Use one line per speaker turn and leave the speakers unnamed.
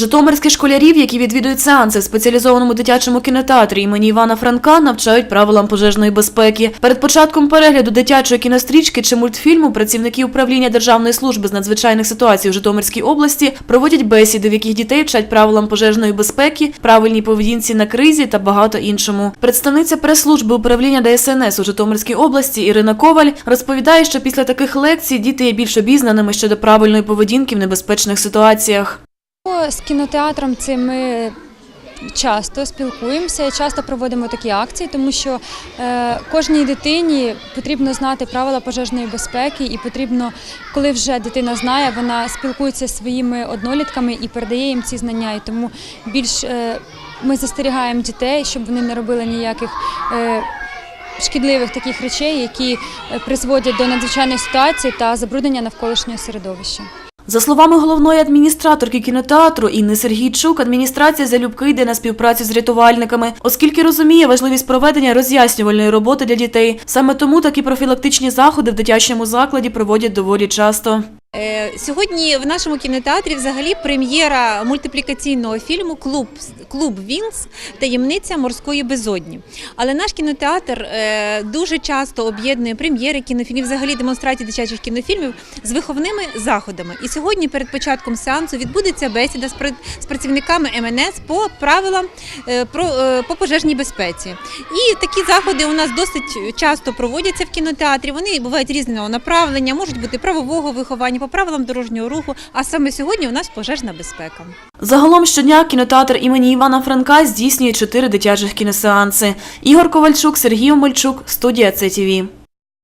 Житомирських школярів, які відвідують сеанси в спеціалізованому дитячому кінотеатрі імені Івана Франка, навчають правилам пожежної безпеки. Перед початком перегляду дитячої кінострічки чи мультфільму працівники управління Державної служби з надзвичайних ситуацій у Житомирській області проводять бесіди, в яких дітей вчать правилам пожежної безпеки, правильній поведінці на кризі та багато іншому. Представниця прес-служби управління ДСНС у Житомирській області Ірина Коваль розповідає, що після таких лекцій діти є більш обізнаними щодо правильної поведінки в небезпечних ситуаціях.
Ну, З кінотеатром цим ми часто спілкуємося часто проводимо такі акції, тому що е, кожній дитині потрібно знати правила пожежної безпеки, і потрібно, коли вже дитина знає, вона спілкується зі своїми однолітками і передає їм ці знання. І тому більш е, ми застерігаємо дітей, щоб вони не робили ніяких. Е, Шкідливих таких речей, які призводять до надзвичайних ситуацій та забруднення навколишнього середовища.
За словами головної адміністраторки кінотеатру Інни Сергійчук, адміністрація залюбки йде на співпрацю з рятувальниками, оскільки розуміє важливість проведення роз'яснювальної роботи для дітей. Саме тому такі профілактичні заходи в дитячому закладі проводять доволі часто.
Е, Сьогодні в нашому кінотеатрі взагалі прем'єра мультиплікаційного фільму Клуб Клуб Вінкс таємниця морської безодні. Але наш кінотеатр е, дуже часто об'єднує прем'єри кінофільмів, взагалі демонстрації дитячих кінофільмів з виховними заходами. І сьогодні перед початком сеансу відбудеться бесіда з пра- з працівниками МНС по правилам е, по пожежній безпеці. І такі заходи у нас досить часто проводяться в кінотеатрі. Вони бувають різного направлення, можуть бути правового виховання правилам дорожнього руху. А саме сьогодні у нас пожежна безпека.
Загалом щодня кінотеатр імені Івана Франка здійснює чотири дитячих кіносеанси. Ігор Ковальчук, Сергій Омельчук, студія ЦТВ.